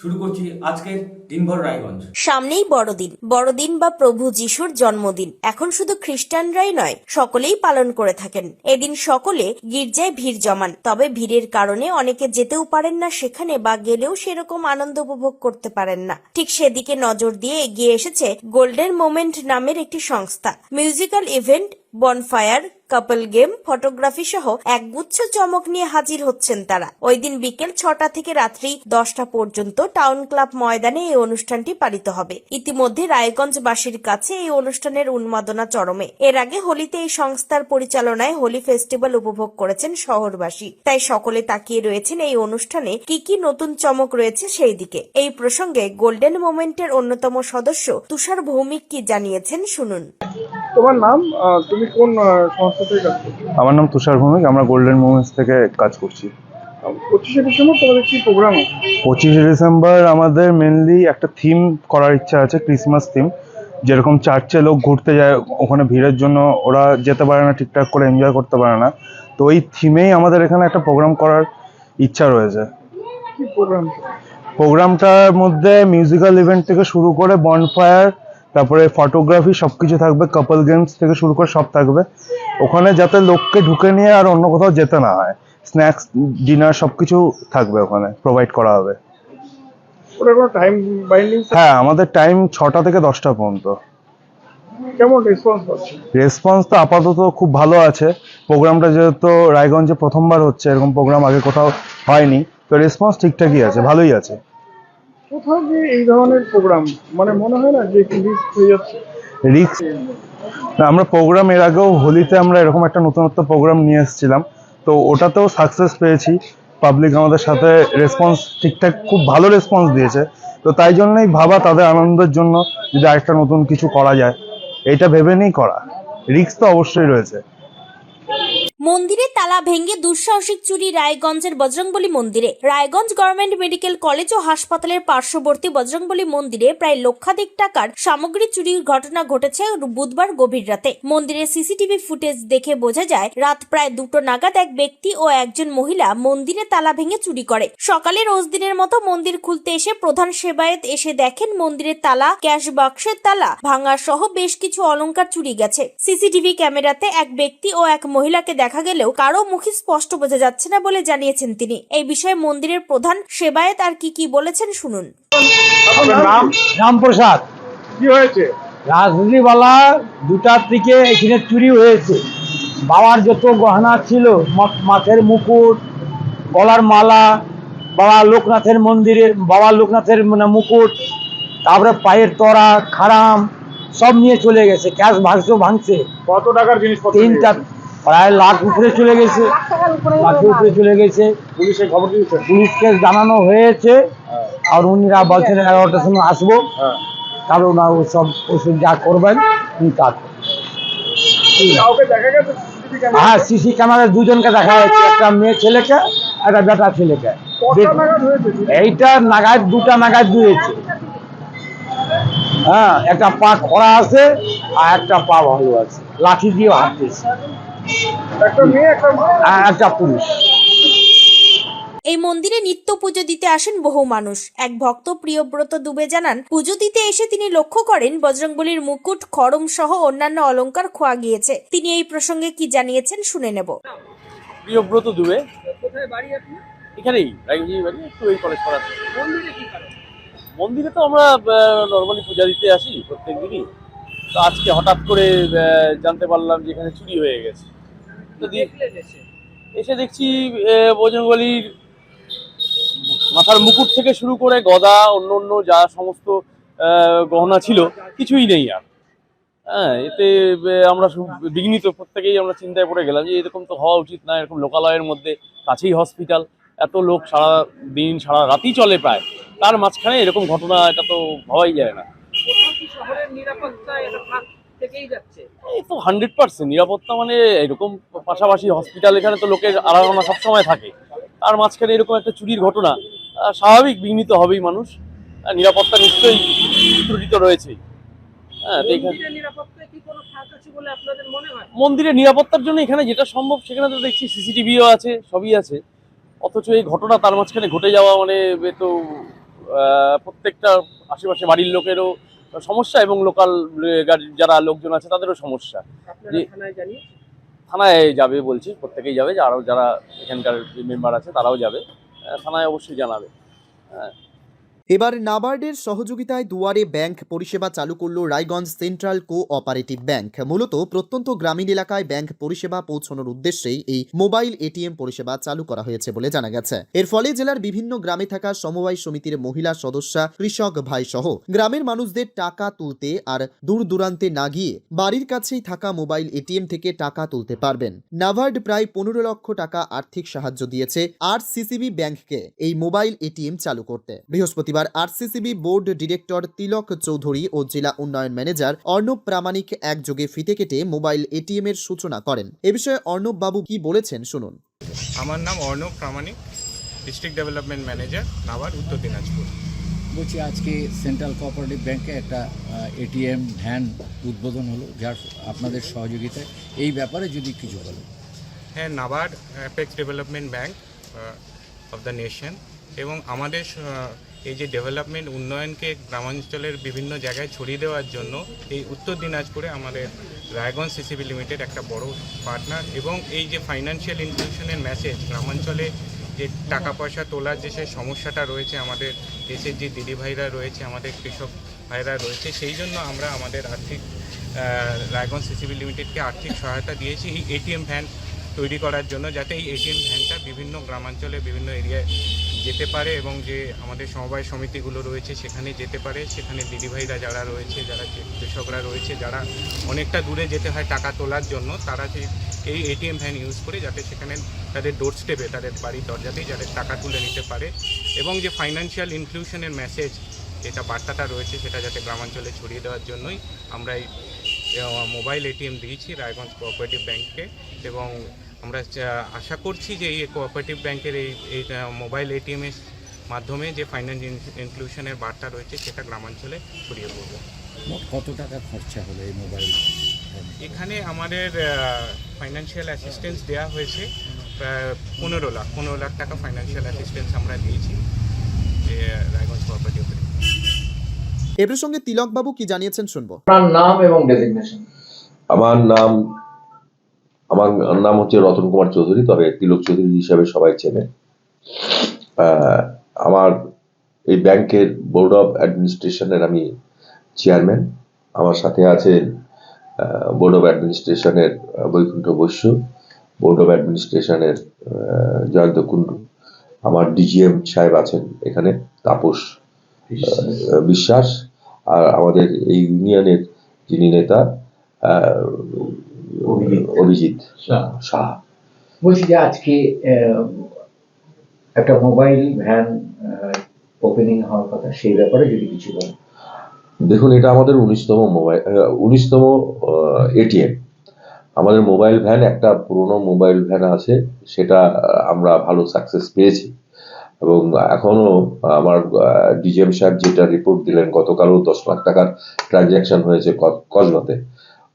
শুরু করছি আজকের দিনভর রায়গঞ্জ। সামনেই বড়দিন। বড়দিন বা প্রভু যিশুর জন্মদিন। এখন শুধু খ্রিস্টানরাই নয়, সকলেই পালন করে থাকেন। এদিন সকলে গির্জায় ভিড় জমান। তবে ভিড়ের কারণে অনেকে যেতেও পারেন না সেখানে বা গেলেও সেরকম আনন্দ উপভোগ করতে পারেন না। ঠিক সেদিকে নজর দিয়ে এগিয়ে এসেছে গোল্ডেন মোমেন্ট নামের একটি সংস্থা। Musical event, bonfire, couple game, photography সহ একগুচ্ছ চমক নিয়ে হাজির হচ্ছেন তারা। ওই দিন বিকেল ছটা থেকে রাত্রি দশটা পর্যন্ত টাউন ক্লাব ময়দানে এই অনুষ্ঠানটি পালিত হবে। ইতিমধ্যে রায়গঞ্জবাসীর কাছে এই অনুষ্ঠানের উন্মাদনা চরমে। এর আগে হোলিতে এই সংস্থার পরিচালনায় হোলি ফেস্টিভ্যাল উপভোগ করেছেন শহরবাসী। তাই সকলে তাকিয়ে রয়েছেন এই অনুষ্ঠানে কি কি নতুন চমক রয়েছে সেই দিকে। এই প্রসঙ্গে গোল্ডেন মোমেন্টের অন্যতম সদস্য তুষার ভৌমিক কি জানিয়েছেন শুনুন। তোমার নাম তুমি কোন সংস্থা থেকে কাজ করছ? আমার নাম তুষার ভৌমিক আমরা গোল্ডেন মুভমেন্টস থেকে কাজ করছি। পঁচিশে ডিসেম্বর তোমাদের কি প্রোগ্রাম আছে? পঁচিশে ডিসেম্বর আমাদের মেনলি একটা থিম করার ইচ্ছা আছে ক্রিসমাস থিম যেরকম চার্চে লোক ঘুরতে যায় ওখানে ভিড়ের জন্য ওরা যেতে পারে না ঠিকঠাক করে এনজয় করতে পারে না। তো ওই থিমেই আমাদের এখানে একটা প্রোগ্রাম করার ইচ্ছা রয়েছে। প্রোগ্রাম প্রোগ্রামটার মধ্যে মিউজিক্যাল ইভেন্ট থেকে শুরু করে বনফায়ার তারপরে ফটোগ্রাফি সব কিছু থাকবে কাপল গেমস থেকে শুরু করে সব থাকবে। ওখানে যাতে লোককে ঢুকে নিয়ে আর অন্য কোথাও যেতে না হয়। স্ন্যাক্স ডিনার সবকিছু থাকবে ওখানে প্রোভাইড করা হবে। ওটা কোনো টাইম বাইন্ডিং হ্যাঁ আমাদের টাইম ছটা থেকে দশটা পর্যন্ত। কেমন রেসপন্স পাচ্ছে রেসপন্স তো আপাতত খুব ভালো আছে। প্রোগ্রামটা যেহেতু রায়গঞ্জে প্রথমবার হচ্ছে এরকম প্রোগ্রাম আগে কোথাও হয়নি তো রেসপন্স ঠিকঠাকই আছে ভালোই আছে। কোথাও যে এই ধরনের প্রোগ্রাম মানে মনে হয় না যে রিস্ক হয়ে যাচ্ছে? রিক্স আমরা প্রোগ্রাম এর আগেও হোলিতে আমরা এরকম একটা নতুনত্ব প্রোগ্রাম নিয়ে এসেছিলাম। তো ওটাতেও সাকসেস পেয়েছি। পাবলিক আমাদের সাথে রেসপন্স ঠিকঠাক খুব ভালো রেসপন্স দিয়েছে। তো তাই জন্যই ভাবা তাদের আনন্দের জন্য যদি আরেকটা নতুন কিছু করা যায়। এটা ভেবে নিয়েই করা। রিক্স তো অবশ্যই রয়েছে। মন্দিরে তালা ভেঙে দুঃসাহসিক চুরি রায়গঞ্জের বজরংবলী মন্দিরে। রায়গঞ্জ গভর্নমেন্ট মেডিকেল কলেজ ও হাসপাতালের পার্শ্ববর্তী বজরংবলী মন্দিরে প্রায় লক্ষাধিক টাকার সামগ্রী চুরির ঘটনা ঘটেছে বুধবার গভীর রাতে। মন্দিরের সিসিটিভি ফুটেজ দেখে বোঝা যায়, রাত প্রায় দুটো নাগাদ এক ব্যক্তি ও একজন মহিলা মন্দিরে তালা ভেঙে চুরি করে। সকালে রোজ দিনের মতো মন্দির খুলতে এসে প্রধান সেবায়েত এসে দেখেন মন্দিরের তালা, ক্যাশ বাক্সের তালা ভাঙা সহ বেশ কিছু অলংকার চুরি গেছে। সিসিটিভি ক্যামেরাতে এক ব্যক্তি ও এক মহিলাকে দেখা গেলেও কারও মুখে স্পষ্ট বোঝা যাচ্ছে না বলে জানিয়েছেন তিনি। এই বিষয়ে মন্দিরের প্রধান সেবায়েত আর কি কি বলেছেন শুনুন। নাম? রামপ্রসাদ। কি হয়েছে? রাজনীতিওয়ালা দুটার দিকে এখানে চুরি হয়েছে। বাবার যত গহনা ছিল মাথার মুকুট গলার মালা বাবা লোকনাথের মন্দিরের বাবা লোকনাথের মানে মুকুট তারপরে পায়ের তরা খারাম সব নিয়ে চলে গেছে। ক্যাশ ভাঙছে ভাঙছে। কত টাকার জিনিস তিনটা প্রায় লাখ উপরে চলে গেছে। লাখের উপরে চলে গেছে। পুলিশে খবর পুলিশকে জানানো হয়েছে। আর উনিরা বলছেন এগারোটার সময় আসব। হ্যাঁ। তাহলে ওনারা সব ওষুধ যা করবেন উনি তা ক্যামেরা হ্যাঁ সিসি ক্যামেরায় দুজনকে দেখা যাচ্ছে। একটা মেয়ে ছেলেকে একটা বেটা ছেলেকে। হয়েছে এইটা নাগাদ দুটা নাগাদ দিয়েছে। হ্যাঁ একটা পা খরা আছে আর একটা পা ভালো আছে। লাঠি দিয়ে হাঁটতেছে। একটা পুরুষ। এই মন্দিরে নিত্য পুজো দিতে আসেন বহু মানুষ। এক ভক্ত প্রিয়ব্রত দুবে জানান পুজো দিতে এসে তিনি লক্ষ্য করেন বজরংবলীর মুকুট খড়ম সহ অন্যান্য অলংকার খোয়া গিয়েছে। তিনি এই প্রসঙ্গে কি জানিয়েছেন শুনে নেব। প্রিয়ব্রত দুবে? কোথায় বাড়ি আপনি? এখানেই রায়গঞ্জেই বাড়ি একটু এই কলেজ পাড়াতে। মন্দিরে কি মন্দিরে তো আমরা নর্মালি পূজা দিতে আসি প্রত্যেক দিনই। তো আজকে হঠাৎ করে আহ, জানতে পারলাম যে এখানে চুরি হয়ে গেছে। এসে। দেখছি বজরঙ্গলির মাথার মুকুট থেকে শুরু করে গদা অন্য অন্য যা সমস্ত গহনা ছিল কিছুই নেই আর। হ্যাঁ এতে আমরা বিঘ্নিত প্রত্যেকেই আমরা চিন্তায় পড়ে গেলাম যে এরকম তো হওয়া উচিত না এরকম লোকালয়ের মধ্যে কাছেই হসপিটাল এত লোক সারা দিন সারা রাতই চলে প্রায়। তার মাঝখানে এরকম ঘটনা এটা তো হওয়াই যায় না। এই তো হান্ড্রেড পার্সেন্ট নিরাপত্তা মানে এরকম পাশাপাশি হসপিটাল এখানে তো লোকের আরাধনা সবসময় থাকে। তার মাঝখানে এরকম একটা চুরির ঘটনা স্বাভাবিক বিঘ্নিত হবেই মানুষ। নিরাপত্তা নিশ্চয়ই ত্রুটিত রয়েছেই। হ্যাঁ মন্দিরের নিরাপত্তার জন্য এখানে যেটা সম্ভব সেখানে তো দেখছি সিসিটিভিও আছে সবই আছে। অথচ এই ঘটনা তার মাঝখানে ঘটে যাওয়া মানে তো প্রত্যেকটা আশেপাশে বাড়ির লোকেরও সমস্যা এবং লোকাল যারা লোকজন আছে তাদেরও সমস্যা। থানায় যাবে বলছি প্রত্যেকেই যাবে আরও যারা এখানকার মেম্বার আছে তারাও যাবে। থানায় অবশ্যই জানাবে। এবার নাবার্ডের সহযোগিতায় দুয়ারে ব্যাংক পরিষেবা চালু করল Raiganj central co operative bank. মূলত প্রত্যন্ত গ্রামীণ এলাকায় ব্যাংক পরিষেবা পৌঁছানোর উদ্দেশ্যেই এই মোবাইল এটিএম পরিষেবা চালু করা হয়েছে বলে জানা গেছে। এর ফলে জেলার বিভিন্ন গ্রামে থাকা সমবায় সমিতির মহিলা সদস্যা, কৃষক ভাই সহ গ্রামের মানুষদের টাকা তুলতে আর দূর দূরান্তে না গিয়ে বাড়ির কাছেই থাকা মোবাইল এটিএম থেকে টাকা তুলতে পারবেন। নাবার্ড প্রায় পনেরো লক্ষ টাকা আর্থিক সাহায্য দিয়েছে আর সিসিবি ব্যাংককে এই মোবাইল এটিএম চালু করতে। বৃহস্পতিবার RCCB board director Tilak Chowdhury ও জেলা উন্নয়ন ম্যানেজার অর্ণব প্রামাণিক একযোগে ফিতে কেটে মোবাইল এটিএম এর সূচনা করেন। এ বিষয়ে অর্ণব বাবু কি বলেছেন শুনুন। আমার নাম Arnab Pramanik district development manager NABARD Uttar Dinajpur. বলছি আজকে সেন্ট্রাল কোঅপারেটিভ ব্যাংকে একটা এটিএম ভ্যান উদ্বোধন হলো যার আপনাদের সহযোগিতায়। এই ব্যাপারে যদি কিছু বলেন। হ্যাঁ NABARD apex development bank of the nation এবং আমাদের এই যে ডেভেলপমেন্ট উন্নয়নকে গ্রামাঞ্চলের বিভিন্ন জায়গায় ছড়িয়ে দেওয়ার জন্য এই উত্তর দিনাজপুরে আমাদের রায়গঞ্জ সিসিবি লিমিটেড একটা বড় পার্টনার এবং এই যে ফাইন্যান্সিয়াল ইনক্লুশনের মেসেজ, গ্রামাঞ্চলে যে টাকা পয়সা তোলার যে সেই সমস্যাটা রয়েছে আমাদের দেশের যে দিদি ভাইরা রয়েছে, আমাদের কৃষক ভাইরা রয়েছে, সেই জন্য আমরা আমাদের আর্থিক রায়গঞ্জ সিসিবি লিমিটেডকে আর্থিক সহায়তা দিয়েছি এই এটিএম ভ্যান তৈরি করার জন্য যাতে এই এটিএম ভ্যানটা বিভিন্ন গ্রামাঞ্চলে বিভিন্ন এরিয়ায় যেতে পারে এবং যে আমাদের সমবায় সমিতিগুলো রয়েছে সেখানে যেতে পারে। সেখানে দিদিভাইরা যারা রয়েছে, যারা কৃষকরা রয়েছে, যারা অনেকটা দূরে যেতে হয় টাকা তোলার জন্য, তারা যে এই এটিএম ভ্যান ইউজ করে যাতে সেখানে তাদের ডোর স্টেপে তাদের বাড়ির দরজাতেই যাদের টাকা তুলে নিতে পারে এবং যে ফাইন্যান্সিয়াল ইনক্লুশনের মেসেজ যেটা বার্তাটা রয়েছে সেটা যাতে গ্রামাঞ্চলে ছড়িয়ে দেওয়ার জন্যই আমরা এই মোবাইল এটিএম দিয়েছি, রায়গঞ্জ কোঅপারেটিভ ব্যাংককে এবং আমরা চা- আশা করছি যে এই কোঅপারেটিভ ব্যাংকের এই এই মোবাইল এটিএমের মাধ্যমে যে ফাইন্যান্স ইনক্লুশনের বার্তা রয়েছে সেটা গ্রামাঞ্চলে ছড়িয়ে পড়বে। কত টাকা খরচা হলো এই মোবাইল এখানে আমাদের ফাইন্যান্সিয়াল অ্যাসিস্ট্যান্স দেওয়া হয়েছে প্রায় পনেরো লাখ পনেরো লাখ টাকা ফাইন্যান্সিয়াল অ্যাসিস্ট্যান্স আমরা দিয়েছি যে রায়গঞ্জ কোঅপারেটিভ এ প্রসঙ্গে তিলক বাবু কি জানিয়েছেন শুনব? আপনার নাম এবং ডেজিগনেশন আমার নাম আমার নাম হচ্ছে রতন কুমার চৌধুরী, তবে তিলক চৌধুরী হিসাবে সবাই চেনে। আমার এই ব্যাংকের বোর্ড অফ অ্যাডমিনিস্ট্রেশনের আমি চেয়ারম্যান। আমার সাথে আছেন বোর্ড অফ অ্যাডমিনিস্ট্রেশনের বৈকুণ্ঠ বৈশ্য বোর্ড অফ অ্যাডমিনিস্ট্রেশনের জয়ন্ত কুণ্ডু। আমার ডিজিএম সাহেব আছেন এখানে, তাপস বিশ্বাস। আর আমাদের এই ইউনিয়নের যিনি নেতা অভিজিৎ। অভিজিৎ। শাহ। বলছি যে আজকে একটা মোবাইল ভ্যান ওপেনিং হওয়ার কথা সেই ব্যাপারে যদি কিছু বলেন। দেখুন এটা আমাদের উনিশতম মোবাইল উনিশতম এটিএম আমাদের মোবাইল ভ্যান একটা পুরনো মোবাইল ভ্যান আছে সেটা আমরা ভালো সাকসেস পেয়েছি। এবং এখনও আমার ডিজিএম সাহেব যেটা রিপোর্ট দিলেন গতকালও দশ লাখ টাকার ট্রানজ্যাকশন হয়েছে ক- কসবাতে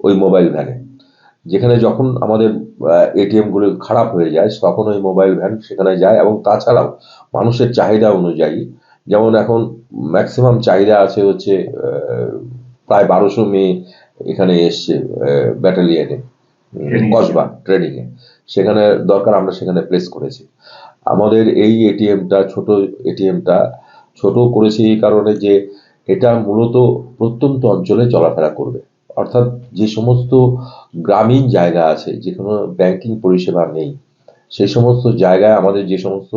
ওই মোবাইল ভ্যানে। যেখানে যখন আমাদের এটিএমগুলো খারাপ হয়ে যায় তখন ওই মোবাইল ভ্যান সেখানে যায় এবং তাছাড়াও মানুষের চাহিদা অনুযায়ী যেমন এখন ম্যাক্সিমাম চাহিদা আছে হচ্ছে প্রায় বারোশো মেয়ে এখানে এসছে ব্যাটালিয়নে কসবা ট্রেনিংয়ে সেখানে দরকার আমরা সেখানে প্লেস করেছি। আমাদের এই এটিএমটা ছোট এটিএমটা ছোট করেছি এই কারণে যে এটা মূলত প্রত্যন্ত অঞ্চলে চলাফেরা করবে। অর্থাৎ যে সমস্ত গ্রামীণ জায়গা আছে যেখানে ব্যাংকিং পরিষেবা নেই সেই সমস্ত জায়গায় আমাদের যে সমস্ত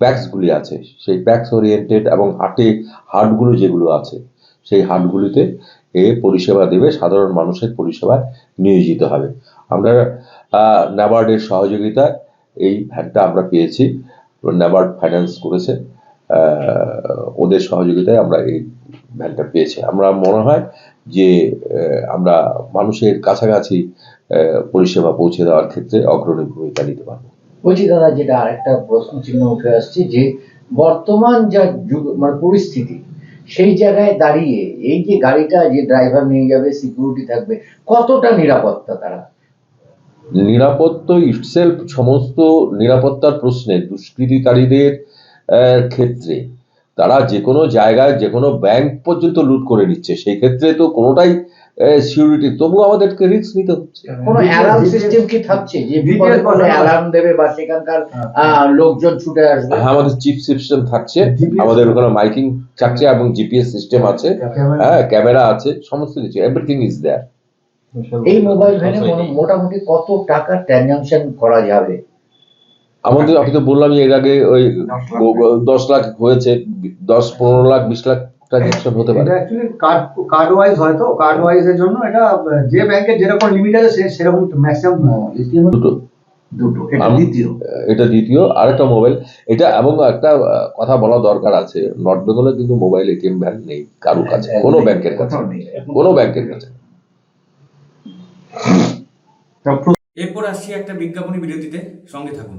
প্যাক্সগুলি আছে সেই প্যাক্স ওরিয়েন্টেড এবং হাটে হাটগুলো যেগুলো আছে সেই হাটগুলিতে এ পরিষেবা দেবে সাধারণ মানুষের পরিষেবায় নিয়োজিত হবে। আমরা আহ, ন্যাবার্ডের সহযোগিতায় এই ভ্যানটা আমরা পেয়েছি ন্যাবার্ড ফাইন্যান্স করেছে ওদের সহযোগিতায় আমরা এই ভ্যানটা পেয়েছি। আমরা মনে হয় যে আমরা মানুষের কাছাকাছি পরিষেবা পৌঁছে দেওয়ার ক্ষেত্রে অগ্রণী ভূমিকা নিতে পারব। বলছি দাদা যেটা আরেকটা প্রশ্ন চিহ্ন উঠে আসছে যে বর্তমান যা যুগ মানে পরিস্থিতি সেই জায়গায় দাঁড়িয়ে এই যে গাড়িটা যে ড্রাইভার নিয়ে যাবে সিকিউরিটি থাকবে কতটা নিরাপত্তা তারা? নিরাপত্তা ইটসেলফ সমস্ত নিরাপত্তার প্রশ্নে দুষ্কৃতিকারীদের ক্ষেত্রে তারা যে কোনো জায়গায় যে কোনো ব্যাংক পর্যন্ত লুট করে নিচ্ছে। সেই ক্ষেত্রে তো কোনোটাই সিউরিটি তবু আমাদেরকে রিস্ক নিতে হচ্ছে। কোনো অ্যালার্ম সিস্টেম কি থাকছে? যে বিপদে পড়লে অ্যালার্ম দেবে বা সেখানকার লোকজন ছুটে আসবে? হ্যাঁ আমাদের চিপ সিস্টেম থাকছে। আমাদের ওখানে মাইকিং থাকছে এবং জিপিএস সিস্টেম আছে। হ্যাঁ ক্যামেরা আছে সমস্ত কিছু এভরিথিং ইজ দেয়ার এই মোবাইল ভ্যানে মোটামুটি কত টাকা ট্রানজাকশন করা যাবে? আমাদের আমি তো বললামই এর আগে ওই দশ লাখ হয়েছে দশ পনেরো লাখ বিশ লাখ ট্রানজাকশন হতে পারে। কার্ড কার্ড ওয়াইজ হয় তো কার্ড ওয়াইজ এর জন্য এটা যে ব্যাংকের যেরকম লিমিট আছে সেরকম ম্যাক্সিমাম এটিএম দুটো। দুটো এটা দ্বিতীয়। এটা দ্বিতীয় আরেকটা মোবাইল এটা এবং একটা কথা বলা দরকার আছে নর্থ বেঙ্গলে কিন্তু মোবাইল এটিএম ভ্যান নেই কারও কাছে কোনো ব্যাংকের কাছে কোনো ব্যাংকের কাছে। এরপর আসছি একটা বিজ্ঞাপনী বিরতিতে সঙ্গে থাকুন।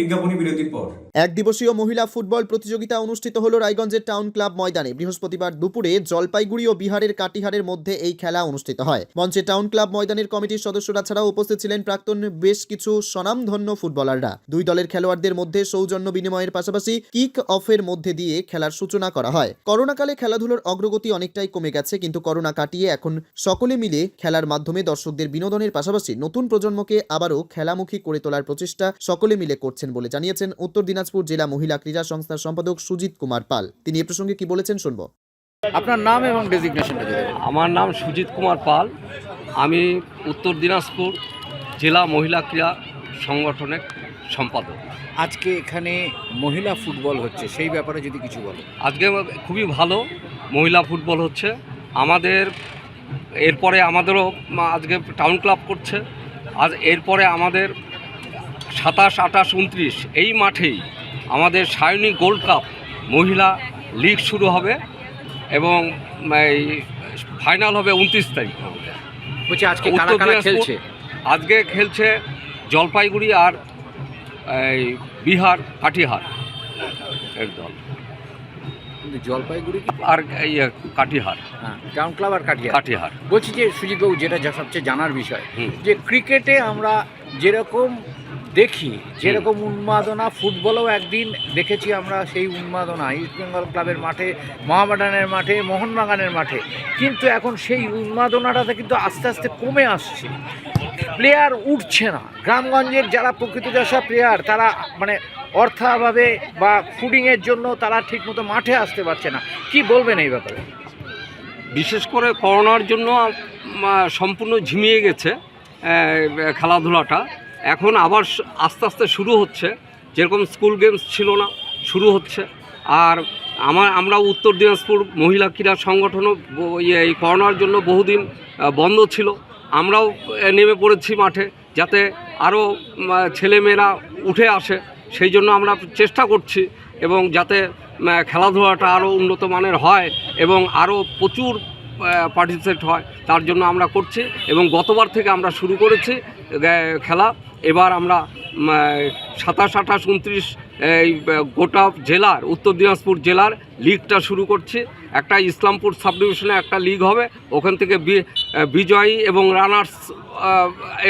বিজ্ঞাপনী বিরতির পর। এক দিবসীয় মহিলা ফুটবল প্রতিযোগিতা অনুষ্ঠিত হল রায়গঞ্জের টাউন ক্লাব ময়দানে। বৃহস্পতিবার দুপুরে জলপাইগুড়ি ও বিহারের কাটিহারের মধ্যে এই খেলা অনুষ্ঠিত হয়। মঞ্চে টাউন ক্লাব ময়দানের কমিটির সদস্যরা ছাড়াও উপস্থিত ছিলেন প্রাক্তন বেশ কিছু স্বনামধন্য ফুটবলাররা। দুই দলের খেলোয়াড়দের মধ্যে সৌজন্য বিনিময়ের পাশাপাশি কিক অফের মধ্যে দিয়ে খেলার সূচনা করা হয়। করোনাকালে খেলাধুলোর অগ্রগতি অনেকটাই কমে গেছে, কিন্তু করোনা কাটিয়ে এখন সকলে মিলে খেলার মাধ্যমে দর্শকদের বিনোদনের পাশাপাশি নতুন প্রজন্মকে আবারও খেলামুখী করে তোলার প্রচেষ্টা সকলে মিলে করছেন বলে জানিয়েছেন উত্তর দিনাজপুর জেলা মহিলা ক্রীড়া সংস্থার সম্পাদক সুজিত কুমার পাল। তিনি এ প্রসঙ্গে কি বলেছেন শুনব। আপনার নাম এবং ডেজিগনেশনটা আমার নাম সুজিত কুমার পাল। আমি উত্তর দিনাজপুর জেলা মহিলা ক্রীড়া সংগঠনের সম্পাদক। আজকে এখানে মহিলা ফুটবল হচ্ছে সেই ব্যাপারে যদি কিছু বলেন। আজকে খুবই ভালো মহিলা ফুটবল হচ্ছে। আমাদের এরপরে আমাদেরও আজকে টাউন ক্লাব করছে। আজ এরপরে আমাদের সাতাশ আঠাশ উনত্রিশ এই মাঠেই আমাদের সায়নী গোল্ড কাপ মহিলা লিগ শুরু হবে এবং এই ফাইনাল হবে উনত্রিশ তারিখ। বলছি আজকে কারা উত্তর কারা খেলছে? আজকে খেলছে জলপাইগুড়ি আর এই বিহার কাটিহার এর দল। কিন্তু জলপাইগুড়ি আর কাটিহার। হ্যাঁ টাউন ক্লাব আর কাটিয়া কাটিহার। বলছি যে সুজিতবাবু যেটা যা সবচেয়ে জানার বিষয়। যে ক্রিকেটে আমরা যেরকম দেখি যেরকম উন্মাদনা ফুটবলেও একদিন দেখেছি আমরা সেই উন্মাদনা ইস্ট বেঙ্গল ক্লাবের মাঠে মহামেডানের মাঠে মোহনবাগানের মাঠে। কিন্তু এখন সেই উন্মাদনাটা কিন্তু আস্তে আস্তে কমে আসছে। প্লেয়ার উঠছে না। গ্রামগঞ্জের যারা প্রকৃত যশা প্লেয়ার তারা মানে অর্থাভাবে বা ফুডিংয়ের জন্য তারা ঠিকমতো মাঠে আসতে পারছে না। কি বলবেন এই ব্যাপারে? বিশেষ করে করোনার জন্য সম্পূর্ণ ঝিমিয়ে গেছে খেলাধুলাটা। এখন আবার আস্তে আস্তে শুরু হচ্ছে। যেরকম স্কুল গেমস ছিল না শুরু হচ্ছে। আর আমার আমরা উত্তর দিনাজপুর মহিলা ক্রীড়া সংগঠনও ইয়ে, এই করোনার জন্য বহুদিন বন্ধ ছিল। আমরাও নেমে পড়েছি মাঠে যাতে আরও ছেলেমেয়েরা উঠে আসে। সেই জন্য আমরা চেষ্টা করছি এবং যাতে খেলাধুলাটা আরও উন্নত মানের হয় এবং আরও প্রচুর পার্টিসিপেট হয়। তার জন্য আমরা করছি এবং গতবার থেকে আমরা শুরু করেছি খেলা। এবার আমরা সাতাশ আঠাশ উনত্রিশ, এই গোটা জেলার, উত্তর দিনাজপুর জেলার লিগটা শুরু করছি। একটা ইসলামপুর সাব ডিভিশনে একটা লিগ হবে, ওখান থেকে বিজয়ী এবং রানার্স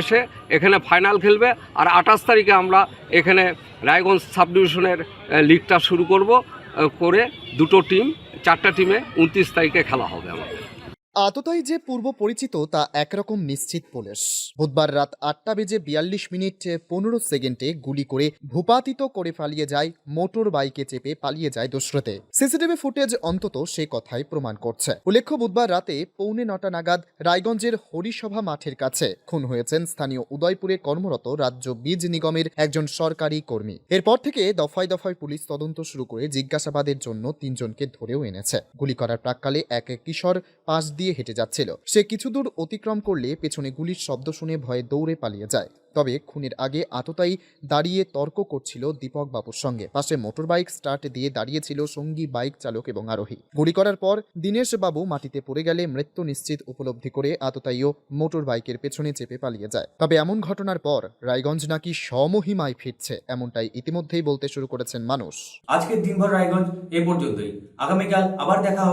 এসে এখানে ফাইনাল খেলবে। আর আঠাশ তারিখে আমরা এখানে রায়গঞ্জ সাব ডিভিশনের লিগটা শুরু করব করে দুটো টিম, চারটা টিমে উনত্রিশ তারিখে খেলা হবে আমাদের। আততায়ী যে পূর্ব পরিচিত তা একরকম নিশ্চিত পুলিশ। বুধবার রাত আটটা বেজে বিয়াল্লিশ মিনিট পনেরো সেকেন্ডে গুলি করে ভূপাতিত করে পালিয়ে যায়, মোটর বাইকে চেপে পালিয়ে যায় দুষ্কৃতে। সিসিটিভি ফুটেজ অন্তত সে কথাই প্রমাণ করছে। উল্লেখ্য, বুধবার রাতে পৌনে নটা নাগাদ রায়গঞ্জের হরিসভা মাঠের কাছে খুন হয়েছেন স্থানীয় উদয়পুরে কর্মরত রাজ্য বীজ নিগমের একজন সরকারি কর্মী। এরপর থেকে দফায় দফায় পুলিশ তদন্ত শুরু করে জিজ্ঞাসাবাদের জন্য তিনজনকে ধরেও এনেছে। গুলি করার প্রাককালে এক কিশোর পাশ দিয়ে দিয়ে হেঁটে যাচ্ছিল। সে কিছু দূর অতিক্রম করলে পেছনে গুলির শব্দ শুনে ভয়ে দৌড়ে পালিয়ে যায়। তবে খুনের আগে আততায়ী দাঁড়িয়ে তর্ক করছিল দীপক বাবুর সঙ্গে। পাশে মোটরবাইক স্টার্ট দিয়ে দাঁড়িয়েছিল সঙ্গী, বাইক চালক এবং আরোহী। গুলি করার পর দীনেশ বাবু মাটিতে পড়ে গেলে মৃত্যু নিশ্চিত উপলব্ধি করে আততায়ীও মোটর বাইকের পেছনে চেপে পালিয়ে যায়। তবে এমন ঘটনার পর রায়গঞ্জ নাকি স্বমহিমায় ফিরছে, এমনটাই ইতিমধ্যেই বলতে শুরু করেছেন মানুষ। আজকের দিনভর রায়গঞ্জ এ পর্যন্তই। আগামীকাল আবার দেখা হবে।